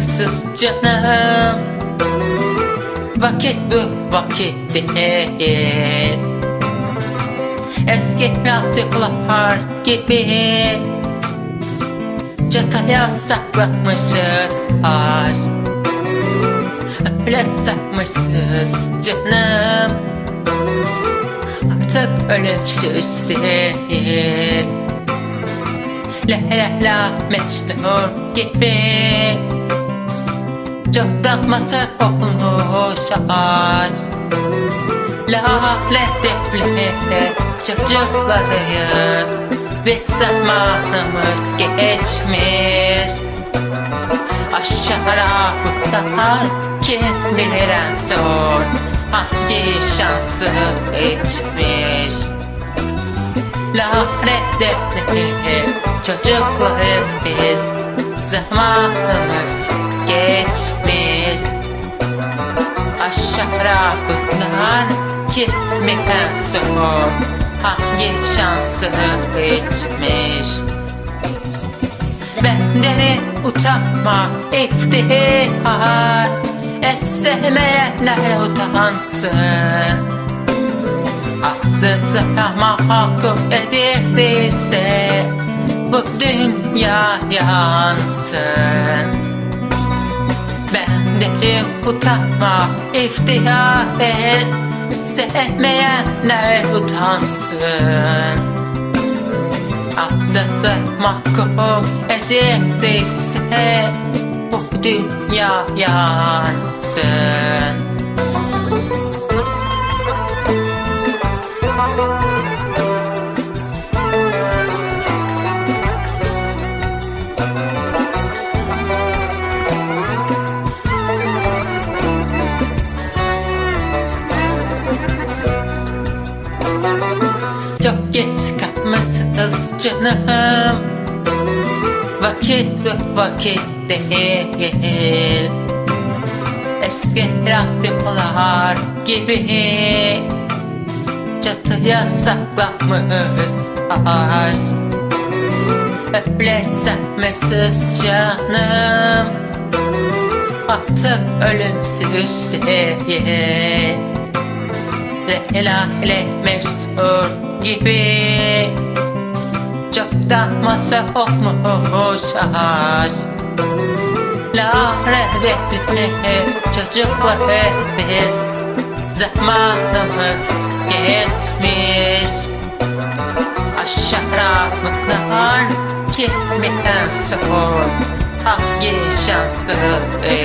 Zahmatsız canım. Vakit bu vakit değil. Eski radyolar gibi. Çataya saklamışız aşk Öyle sakmışız canım. Artık ölümsüz değil La la la Mecnun gibi masal olmuş aşk Lanet devlet çocuklarıyız Ve zamanımız geçmiş. Aşağı buradan kim bilir en son Hangi şansı içmiş Lanet devlet çocuklarız biz Zamanımız geçmiş. Aşağı buradan kimi son Hangi şansı içmiş Benden utanma iftihar Essemeyenler utansın Haksızlığa mahkum edildiyse Bu dünya yansın. Ben derim utanma iftihar et Sevmeyenler utansın. Haksızı mahkum edildiyse Bu dünya yansın Çok geç kalmışsınız canım. Vakit bu vakit değil. Eski radyolar gibi. Çatıya saklamış aşk Öyle sevmesiz canım. Artık ölümsüz değil. Leyla ile meşhur gibi. Çoktan masa olmuş aşk Laredetli çocuklar biz Zamanımız geçmiş. Aşağılıklar kimi en son? Hangi şansı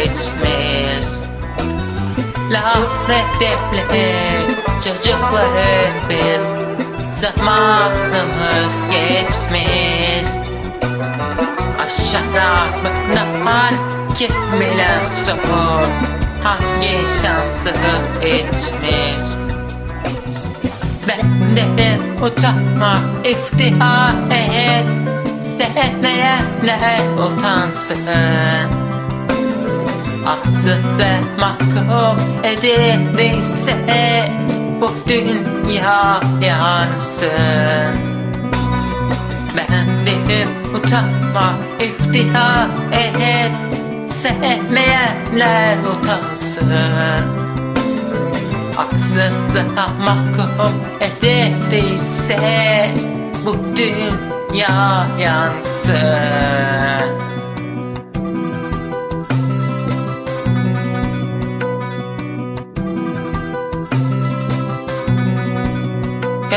içmiş? Lanetli çocuklarız biz Zamanımız geçmiş. Aşağılıklar kimiler son Hangi şansı içmiş Benden utanma iftihar et. Sevmeyenler utansın? Haksızsa mahkum edildiyse Bu dünya yansın. Ben dedim utanma iftihar et Sevmeyenler utansın. Haksızsa mahkum edildiyse Bu dünya yansın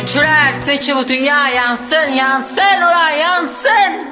Götürerse ki bu dünya yansın yansın ulan yansın